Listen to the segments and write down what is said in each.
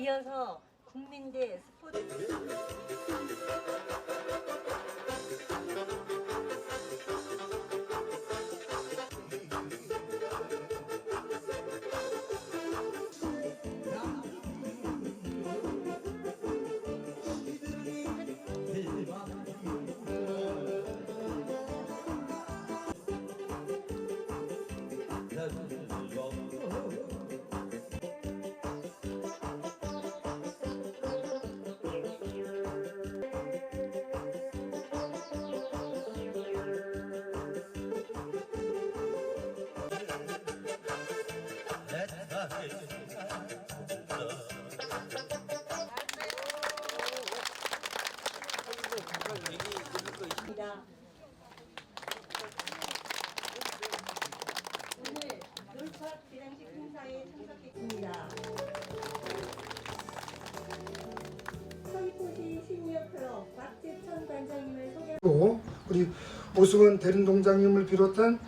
이어서 국민대 스포츠 오늘 놀파 대장식 행사에 참석했습니다. 우리 오승원 대림동장님을 비롯한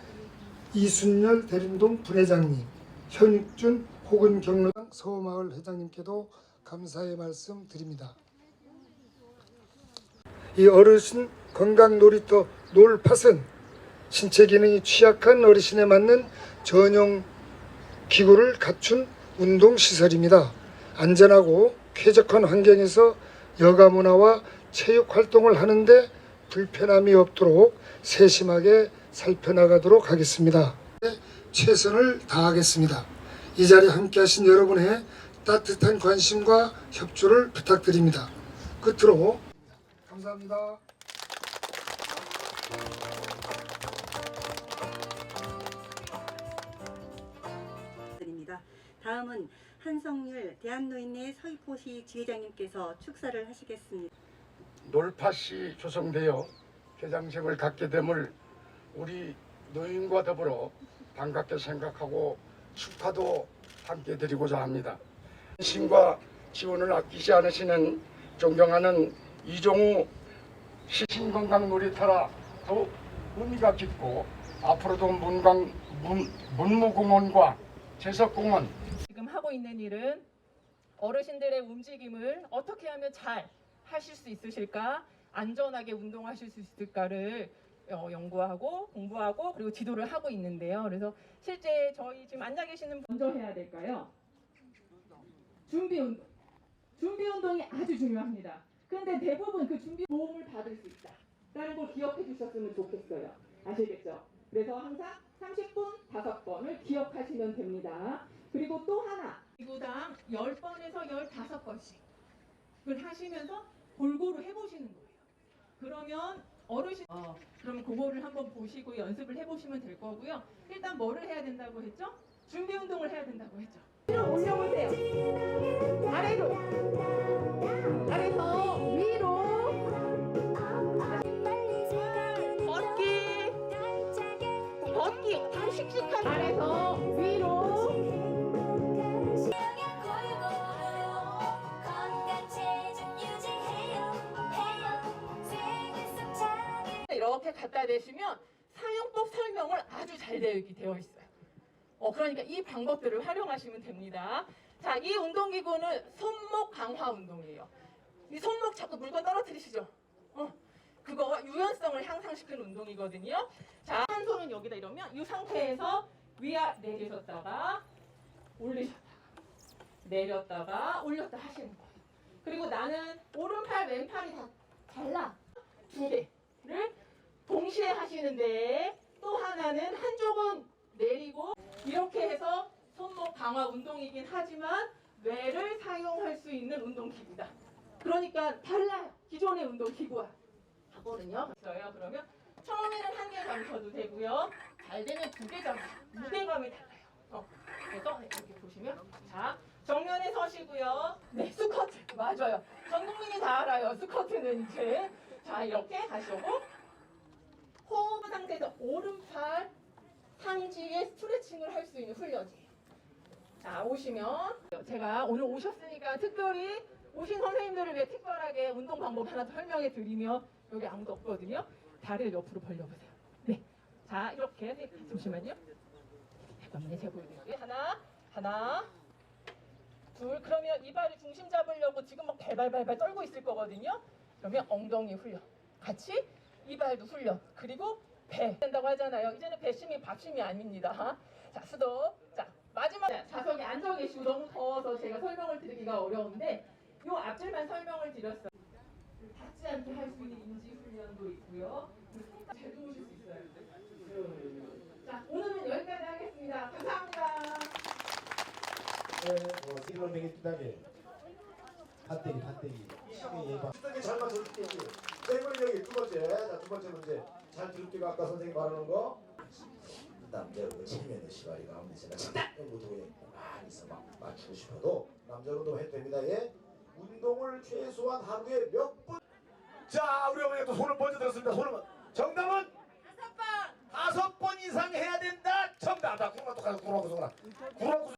이순열 대림동 분회장님, 현익준 혹은 경로당 서마을 회장님께도 감사의 말씀 드립니다. 이 어르신 건강 놀이터 놀팟은 신체 기능이 취약한 어르신에 맞는 전용 기구를 갖춘 운동 시설입니다. 안전하고 쾌적한 환경에서 여가 문화와 체육 활동을 하는데 불편함이 없도록 세심하게 살펴나가도록 하겠습니다. 최선을 다하겠습니다. 이 자리에 함께 하신 여러분의 따뜻한 관심과 협조를 부탁드립니다. 끝으로 감사합니다. 드립니다. 다음은 한성률 대한노인회 서귀포시 지회장님께서 축사를 하시겠습니다. 놀팟이 조성되어 개장식을 갖게 됨을 우리 노인과 더불어 반갑게 생각하고 축하도 함께 드리고자 합니다. 신과 지원을 아끼지 않으시는 존경하는 이종우 시신건강 놀이터라 더욱 의미가 깊고 앞으로도 문광, 문, 문무공원과 제석공원 지금 하고 있는 일은 어르신들의 움직임을 어떻게 하면 잘 하실 수 있으실까, 안전하게 운동하실 수 있을까를 어, 연구하고 공부하고 그리고 지도를 하고 있는데요. 그래서 실제 저희 지금 앉아 계시는 분 먼저 해야 될까요? 준비 운동. 준비 운동이 아주 중요합니다. 근데 대부분 그 준비 도움을 받을 수 있다. 라는 걸 기억해 주셨으면 좋겠어요. 아시겠죠? 그래서 항상 30분 5번을 기억하시면 됩니다. 그리고 또 하나 기구당 10번에서 15번씩 그걸 하시면서 골고루 해보시는 거예요. 그러면 어르신 어, 그러면 그거를 한번 보시고 연습을 해보시면 될 거고요. 일단 뭐를 해야 된다고 했죠? 준비 운동을 해야 된다고 했죠. 위로 올려보세요. 아래로 아래서 위로 걷기 걷기 다 씩씩한 이렇게 갖다 대시면 사용법 설명을 아주 잘 되어 있어요. 어, 그러니까 이 방법들을 활용하시면 됩니다. 자, 이 운동기구는 손목 강화 운동이에요. 이 손목 자꾸 물건 떨어뜨리시죠? 어, 그거 유연성을 향상시키는 운동이거든요. 자, 한 손은 여기다 이러면 이 상태에서 위아 내리셨다가 올리셨다가 내렸다가 올렸다 하시는 거예요. 그리고 나는 오른팔 왼팔이 다 개를 하시는데 또 하나는 한쪽은 내리고 이렇게 해서 손목 강화 운동이긴 하지만 뇌를 사용할 수 있는 운동기구다. 그러니까 달라요. 기존의 운동기구와 하거든요. 있어요. 그러면 처음에는 한 개 잡으셔도 되고요. 잘 되면 두 개 잡으세요. 무게감이 달라요. 어, 그래서 이렇게 보시면 자 정면에 서시고요. 네 스쿼트 맞아요. 전 국민이 다 알아요. 스쿼트는 이제 자 이렇게 하시고 호흡 상태에서 오른팔 상지에 스트레칭을 할 수 있는 훈련이에요. 자 오시면 제가 오늘 오셨으니까 특별히 오신 선생님들을 위해 특별하게 운동 방법 하나 더 설명해 드리면 여기 아무도 없거든요. 다리를 옆으로 벌려보세요. 네. 자 이렇게 네, 잠시만요. 잠깐만요. 제가 보여드릴게요. 하나, 하나, 둘. 그러면 이 발이 중심 잡으려고 지금 막 발발발발 떨고 있을 거거든요. 그러면 엉덩이 훈련. 같이 이발도 훈련. 그리고 배 된다고 하잖아요. 이제는 배심이 밥심이 아닙니다. 자, 수도. 자, 마지막 좌석에 앉아 계시고 너무 더워서 제가 설명을 드리기가 어려운데 요 앞줄만 설명을 드렸어요. 닿지 않게 할 수 있는 인지 훈련도 있고요. 손까지 잘 주무실 수 있어요. 자, 오늘은 여기까지 하겠습니다. 감사합니다. 네, 뭐 실험행위 투닥에 핫대기 핫대기 치매 예방 어떻게 잘 맞춰줄지 자 이번에 여기 두 번째. 자 두 번째 문제. 잘 들을게요. 아까 선생님 말하는 거. 남자로도 체면의 시발이가 아무리 장난 못하고 많이 있어. 막 맞추고 싶어도 남자로도 해도 됩니다. 예. 운동을 최소한 하루에 몇번자 우리 어머니가 또 손을 먼저 들었습니다. 손을 먼- 정답은? 다섯 번. 다섯 번 이상 해야 된다. 정답. 나 구르마 똑같아 구르마 구르마 구르마